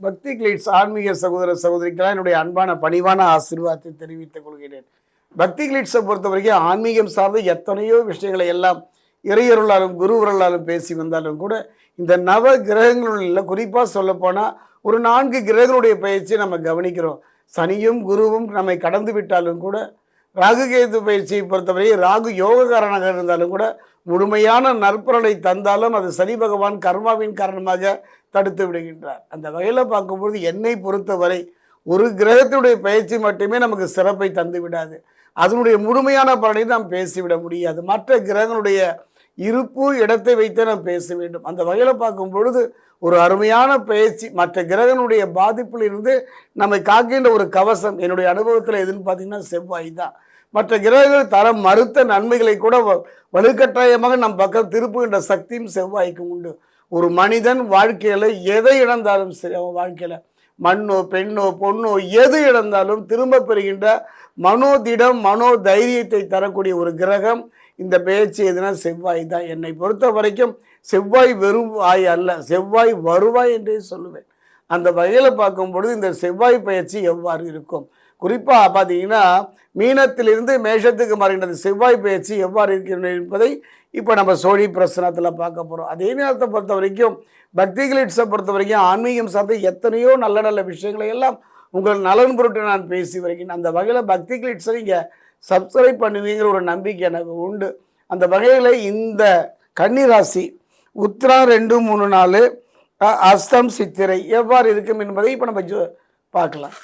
பக்தி கிளீட்ஸ் ஆன்மீக சகோதர சகோதரிக்கெல்லாம் என்னுடைய அன்பான பணிவான ஆசீர்வாதத்தை தெரிவித்துக் கொள்கிறேன். பக்தி கிளீட்ஸை பொறுத்த வரைக்கும் ஆன்மீகம் சார்ந்த எத்தனையோ விஷயங்களை எல்லாம் இறையருளாலும் குருவருளாலும் பேசி வந்தாலும் கூட இந்த நவ கிரகங்களில் குறிப்பாக சொல்லப்போனால் ஒரு நான்கு கிரகங்களுடைய பயிற்சியை நம்ம கவனிக்கிறோம். சனியும் குருவும் நம்மை கடந்து விட்டாலும் கூட ராகு கேது பயிற்சியை பொறுத்தவரை ராகு யோகக்காரனாக இருந்தாலும் கூட முழுமையான நற்பலனை தந்தாலும் அது சனி பகவான் கர்மாவின் காரணமாக தடுத்து விடுகின்றார். அந்த வகையில் பார்க்கும்பொழுது என்னை பொறுத்தவரை ஒரு கிரகத்தினுடைய பயிற்சி மட்டுமே நமக்கு சிறப்பை தந்து விடாது. அதனுடைய முழுமையான பலனை நாம் பேசிவிட முடியாது. மற்ற கிரகங்களுடைய இருப்பு இடத்தை வைத்தே நாம் பேச வேண்டும். அந்த வகையில் பார்க்கும் பொழுது ஒரு அருமையான பயிற்சி மற்ற கிரகனுடைய பாதிப்பில் இருந்து நம்மை காக்கின்ற ஒரு கவசம் என்னுடைய அனுபவத்தில் எதுன்னு பார்த்தீங்கன்னா செவ்வாய் தான். மற்ற கிரகங்கள் தர மறுத்த நன்மைகளை கூட வ- வலுக்கட்டாயமாக நம் பக்கம் திருப்புகின்ற சக்தியும் செவ்வாய்க்கு உண்டு. ஒரு மனிதன் வாழ்க்கையில் எதை இழந்தாலும் சரி அவன் வாழ்க்கையில் மண்ணோ பெண்ணோ பொண்ணோ எது இழந்தாலும் திரும்ப பெறுகின்ற மனோதிடம் மனோ தைரியத்தை தரக்கூடிய ஒரு கிரகம் இந்த பேச்சு எதுனா செவ்வாய் தான். என்னை பொறுத்த வரைக்கும் செவ்வாய் வெறும் வாய் அல்ல செவ்வாய் வருவாய் என்றே சொல்லுவேன். அந்த வகையில் பார்க்கும் பொழுது இந்த செவ்வாய் பயிற்சி எவ்வாறு இருக்கும்? குறிப்பாக பார்த்தீங்கன்னா மீனத்திலிருந்து மேஷத்துக்கு மாறுகின்றது செவ்வாய் பயிற்சி எவ்வாறு இருக்கின்றது என்பதை இப்போ நம்ம சோழி பிரசனத்தில் பார்க்க போகிறோம் அதே நேரத்தை பொறுத்த வரைக்கும் பக்தி கிளிட்ஸை பொறுத்த வரைக்கும் ஆன்மீகம் சார்ந்த எத்தனையோ நல்ல நல்ல விஷயங்களை எல்லாம் உங்கள் நலன் பொருட்டு நான் பேசி வருகிறேன். அந்த வகையில் பக்தி கிளிட்ஸை நீங்கள் சப்ஸ்கிரைப் பண்ணுவீங்கிற ஒரு நம்பிக்கை எனக்கு உண்டு. அந்த வகையில் இந்த கன்னிராசி உத்ரா ரெண்டு மூணு நாலு அஸ்தம் சித்திரை எவ்வாறு இருக்கும் என்பதை இப்போ நம்ம பார்க்கலாம்.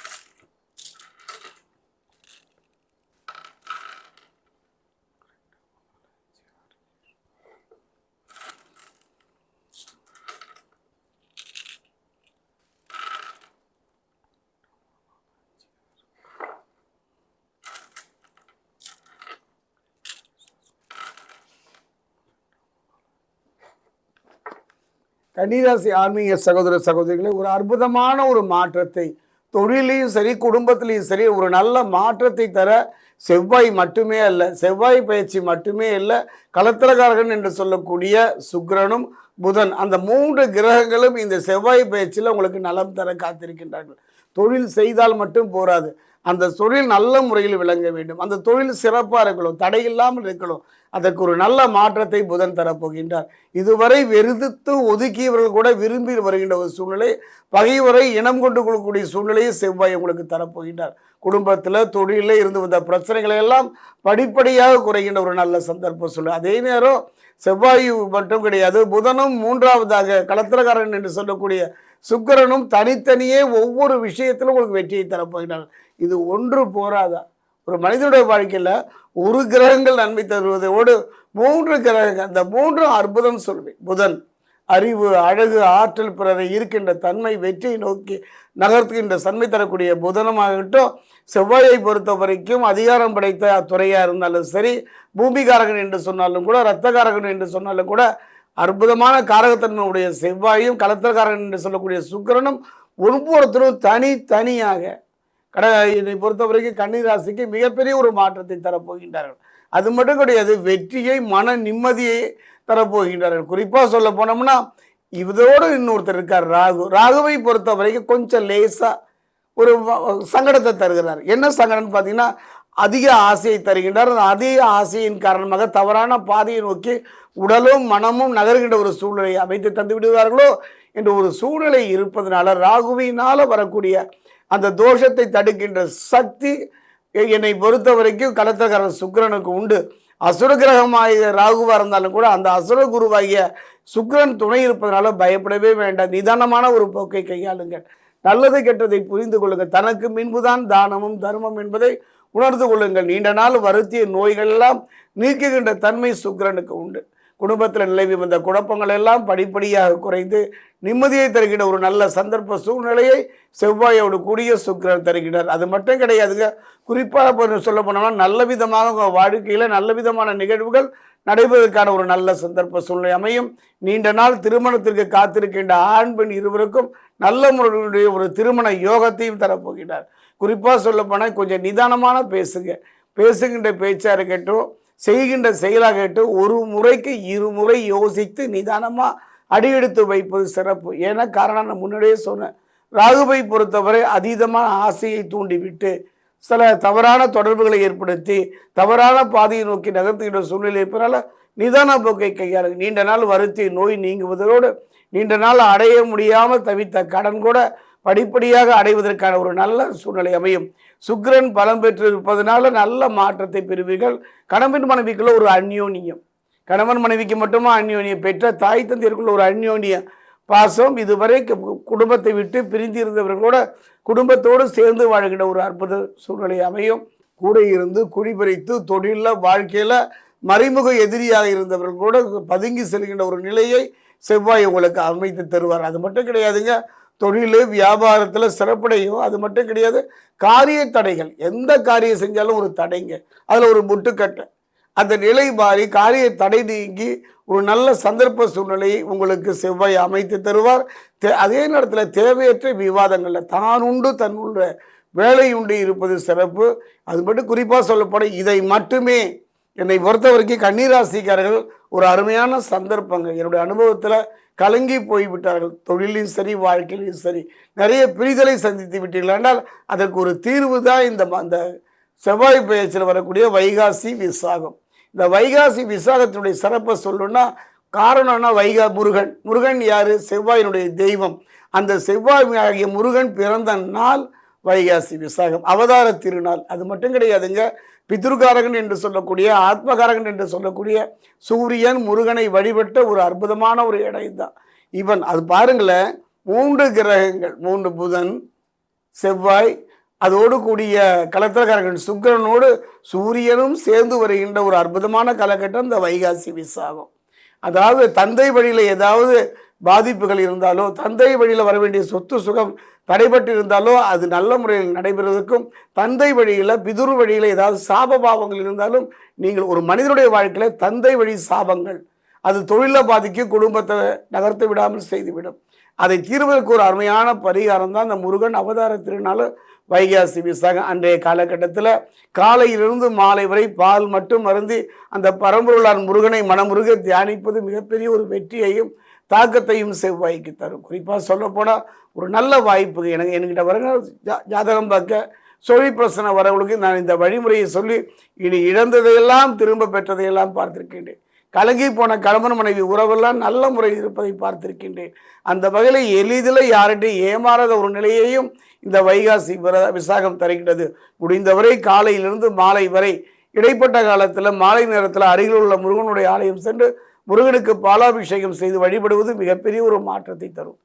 கன்னிராசி ஆன்மீக சகோதர சகோதரிகளை ஒரு அற்புதமான ஒரு மாற்றத்தை தொழிலையும் சரி குடும்பத்திலையும் சரி ஒரு நல்ல மாற்றத்தை தர செவ்வாய் மட்டுமே அல்ல செவ்வாய் பயிற்சி மட்டுமே அல்ல கலத்திரகாரகன் என்று சொல்லக்கூடிய சுக்கிரனும் புதன் அந்த மூன்று கிரகங்களும் இந்த செவ்வாய் பயிற்சியில் உங்களுக்கு நலம் தர காத்திருக்கின்றார்கள். தொழில் செய்தால் மட்டும் போராது. அந்த தொழில் நல்ல முறையில் விளங்க வேண்டும். அந்த தொழில் சிறப்பாக இருக்கணும். தடையில்லாமல் இருக்கணும். அதற்கு ஒரு நல்ல மாற்றத்தை புதன் தரப்போகின்றார். இதுவரை வெறுத்து ஒதுக்கியவர்கள் கூட விரும்பி வருகின்ற ஒரு சூழ்நிலை பகைவரை இனம் கொண்டு கொள்ளக்கூடிய சூழ்நிலையை செவ்வாய் உங்களுக்கு தரப்போகின்றார். குடும்பத்தில் தொழிலில் இருந்து வந்த பிரச்சனைகளை எல்லாம் படிப்படியாக குறைகின்ற ஒரு நல்ல சந்தர்ப்ப சூழ்நிலை. அதே நேரம் செவ்வாய் மட்டும் கிடையாது புதனும் மூன்றாவதாக கலத்திரக்காரன் என்று சொல்லக்கூடிய சுக்கரனும் தனித்தனியே ஒவ்வொரு விஷயத்திலும் உங்களுக்கு வெற்றியை தரப்போகின்றார். இது ஒன்று போராதா? ஒரு மனிதனுடைய வாழ்க்கையில் ஒரு கிரகங்கள் நன்மை தருவதோடு மூன்று கிரகங்கள் அந்த மூன்றும் அற்புதம் சொல்வேன். புதன் அறிவு அழகு ஆற்றல் பிறரை இருக்கின்ற தன்மை வெற்றியை நோக்கி நகர்த்துகின்ற தன்மை தரக்கூடிய புதனமாகட்டும் செவ்வாயை பொறுத்த வரைக்கும் அதிகாரம் படைத்த துறையாக இருந்தாலும் சரி பூமிகாரகன் என்று சொன்னாலும் கூட இரத்தகாரகன் என்று சொன்னாலும் கூட அற்புதமான காரகத்தன்மையுடைய செவ்வாயும் கலத்திரக்காரகன் என்று சொல்லக்கூடிய சுக்கிரனும் ஒவ்வொருத்தரும் தனி தனியாக கட என்னை பொறுத்த வரைக்கும் கன்னிராசிக்கு மிகப்பெரிய ஒரு மாற்றத்தை தரப்போகின்றார்கள். அது மட்டும் கிடையாது வெற்றியை மன நிம்மதியை தரப்போகின்றார்கள். குறிப்பாக சொல்ல போனோம்னா இதோடு இன்னொருத்தர் இருக்கார் ராகு. ராகுவை பொறுத்த வரைக்கும் கொஞ்சம் லேசாக ஒரு சங்கடத்தை தருகிறார். என்ன சங்கடம்னு பார்த்தீங்கன்னா அதிக ஆசையை தருகின்றார். அதிக ஆசையின் காரணமாக தவறான பாதையை நோக்கி உடலும் மனமும் நகர்கின்ற ஒரு சூழ்நிலையை அமைத்து தந்து விடுவார்களோ என்ற ஒரு சூழ்நிலை இருப்பதனால ராகுவினால் வரக்கூடிய அந்த தோஷத்தை தடுக்கின்ற சக்தி என்னை பொறுத்த வரைக்கும் கலத்தக்காரன் சுக்கிரனுக்கு உண்டு. அசுர கிரகமாக ராகுவாக இருந்தாலும் கூட அந்த அசுர குருவாகிய சுக்கிரன் துணை இருப்பதனால பயப்படவே வேண்டாம். நிதானமான ஒரு போக்கை கையாளுங்கள். நல்லது கெட்டதை புரிந்து கொள்ளுங்கள். தனக்கு முன்புதான் தானமும் தர்மம் என்பதை உணர்ந்து கொள்ளுங்கள். நீண்ட நாள் வருத்திய நோய்கள் எல்லாம் நீக்குகின்ற தன்மை சுக்கிரனுக்கு உண்டு. குடும்பத்தில் நிலவி வந்த குழப்பங்கள் எல்லாம் படிப்படியாக குறைந்து நிம்மதியை தருகின்ற ஒரு நல்ல சந்தர்ப்ப சூழ்நிலையை செவ்வாயோடு கூடிய சுக்கரன் தருகிறார். அது மட்டும் கிடையாதுங்க. குறிப்பாக சொல்ல போனோம்னா நல்ல விதமாக உங்கள் வாழ்க்கையில் நல்ல விதமான நிகழ்வுகள் நடைபெறுவதற்கான ஒரு நல்ல சந்தர்ப்ப சூழ்நிலை அமையும். நீண்ட நாள் திருமணத்திற்கு காத்திருக்கின்ற ஆண் பெண் இருவருக்கும் நல்ல முறையுடைய ஒரு திருமண யோகத்தையும் தரப்போகிறார். குறிப்பாக சொல்ல போனால் கொஞ்சம் நிதானமான பேசுங்க. பேசுகின்ற பேச்சாக இருக்கட்டும் செய்கின்ற செயலாக கேட்டு ஒரு முறைக்கு இருமுறை யோசித்து நிதானமாக அடியெடுத்து வைப்பது சிறப்பு. ஏன்னா காரணம் நான் முன்னாடியே சொன்னேன். ராகுவை பொறுத்தவரை அதீதமான ஆசையை தூண்டிவிட்டு சில தவறான தொடர்புகளை ஏற்படுத்தி தவறான பாதையை நோக்கி நகர்த்துகின்ற சூழ்நிலை இருப்பதால் நிதான போக்கை கையாளுங்க. நீண்ட நாள் வருத்தி நோய் நீங்குவதோடு நீண்ட நாள் அடைய முடியாமல் தவித்த கடன் கூட படிப்படியாக அடைவதற்கான ஒரு நல்ல சூழ்நிலை அமையும். சுக்கிரன் பலம் பெற்று இருப்பதனால நல்ல மாற்றத்தை பெறுவீர்கள். கணவன் மனைவிக்குள்ள ஒரு அந்யோன்யம். கணவன் மனைவிக்கு மட்டுமா அந்யோன்யம்? பெற்ற தாய் தந்தையருக்குள்ள ஒரு அந்யோன்யம் பாசம் இதுவரை குடும்பத்தை விட்டு பிரிந்திருந்தவர்களோட கூட குடும்பத்தோடு சேர்ந்து வாழ்கிற ஒரு அற்புத சூழ்நிலை அமையும். கூட இருந்து குடிபறித்து தொழிலில் வாழ்க்கையில் மறைமுக எதிரியாக இருந்தவர்கள் கூட பதுங்கி செல்கின்ற ஒரு நிலையை செவ்வாய் உங்களுக்கு அமைத்து தருவார். அது மட்டும் கிடையாதுங்க. தொழில் வியாபாரத்தில் சிறப்படையும். அது மட்டும் கிடையாது காரிய தடைகள். எந்த காரியம் செஞ்சாலும் ஒரு தடைங்க. அதில் ஒரு முட்டுக்கட்டை அந்த நிலை மாறி காரிய தடை நீங்கி ஒரு நல்ல சந்தர்ப்ப சூழ்நிலையை உங்களுக்கு செவ்வாய் அமைத்து தருவார். தே- அதே நேரத்தில் தேவையற்ற விவாதங்களில் தான் உண்டு தன்னுள்ள வேலை உண்டு இருப்பது சிறப்பு. அது மட்டும் குறிப்பாக சொல்லப்படும் இதை மட்டுமே என்னை பொறுத்த வரைக்கும் கன்னிராசிக்காரர்கள் ஒரு அருமையான சந்தர்ப்பங்க. என்னுடைய அனுபவத்தில் கலங்கி போய்விட்டார்கள் தொழிலையும் சரி வாழ்க்கையிலையும் சரி. நிறைய பிரிதலை சந்தித்து விட்டீர்கள். என்றால் அதற்கு ஒரு தீர்வு தான் இந்த ம- அந்த செவ்வாய் பெயர்ச்சியில் வரக்கூடிய வைகாசி விசாகம். இந்த வைகாசி விசாகத்தினுடைய சிறப்பை சொல்லணும்னா காரணம்னா வைகா முருகன். முருகன் யார்? செவ்வாயினுடைய தெய்வம். அந்த செவ்வாய் ஆகிய முருகன் பிறந்த நாள் வைகாசி விசாகம். அவதார திருநாள். அது மட்டும் கிடையாதுங்க. பித்ருகாரகன் என்று சொல்லக்கூடிய ஆத்மகாரகன் என்று சொல்லக்கூடிய சூரியன் முருகனை வழிபட்ட ஒரு அற்புதமான ஒரு இடம் தான் இவன் அது பாருங்களேன் மூன்று கிரகங்கள் மூன்று புதன் செவ்வாய் அதோடு கூடிய கலத்திரக்காரர்கள் சுக்கிரனோடு சூரியனும் சேர்ந்து வருகின்ற ஒரு அற்புதமான காலகட்டம் இந்த வைகாசி விசாகம். அதாவது தந்தை வழியில் ஏதாவது பாதிப்புகள் இருந்தாலோ தந்தை வழியில் வர வேண்டிய சொத்து சுகம் தடைபட்டு இருந்தாலோ அது நல்ல முறையில் நடைபெறுவதற்கும் தந்தை வழியில் பிதுரு வழியில் ஏதாவது சாப பாவங்கள் இருந்தாலும் நீங்கள் ஒரு மனிதனுடைய வாழ்க்கையில் தந்தை வழி சாபங்கள். அது தொழிலை பாதிக்கும் குடும்பத்தை நகர்த்து விடாமல் செய்துவிடும். அதை தீர்வதற்கு ஒரு அருமையான பரிகாரம் தான் இந்த முருகன் அவதார திருநாள் வைகாசி விசாகம். அன்றைய காலகட்டத்தில் காலையிலிருந்து மாலை வரை பால் மட்டும் அருந்தி அந்த பரம்பொருளான் முருகனை மனமுருக தியானிப்பது மிகப்பெரிய ஒரு வெற்றியையும் தாக்கத்தையும் செவ்வாய்க்கு தரும். குறிப்பாக சொல்லப்போனால் ஒரு நல்ல வாய்ப்பு எனக்கு என்கிட்ட வரங்க. ஜா- ஜாதகம் பார்க்க சொல்லி பிரச்சனை வரவங்களுக்கு நான் இந்த வழிமுறையை சொல்லி இனி இழந்ததையெல்லாம் திரும்ப பெற்றதையெல்லாம் பார்த்துருக்கின்றேன். கலங்கி போன கணவன் மனைவி உறவெல்லாம் நல்ல முறையில் இருப்பதை பார்த்திருக்கின்றேன். அந்த வகையில் எளிதில் யார்கிட்டையும் ஏமாறாத ஒரு நிலையையும் இந்த வைகாசி விர- விசாகம் தருகிறது முடிந்தவரை காலையிலிருந்து மாலை வரை இடைப்பட்ட காலத்தில் மாலை நேரத்தில் அருகில் உள்ள முருகனுடைய ஆலயம் சென்று முருகனுக்கு பாலாபிஷேகம் செய்து வழிபடுவது மிகப்பெரிய ஒரு மாற்றத்தை தரும்.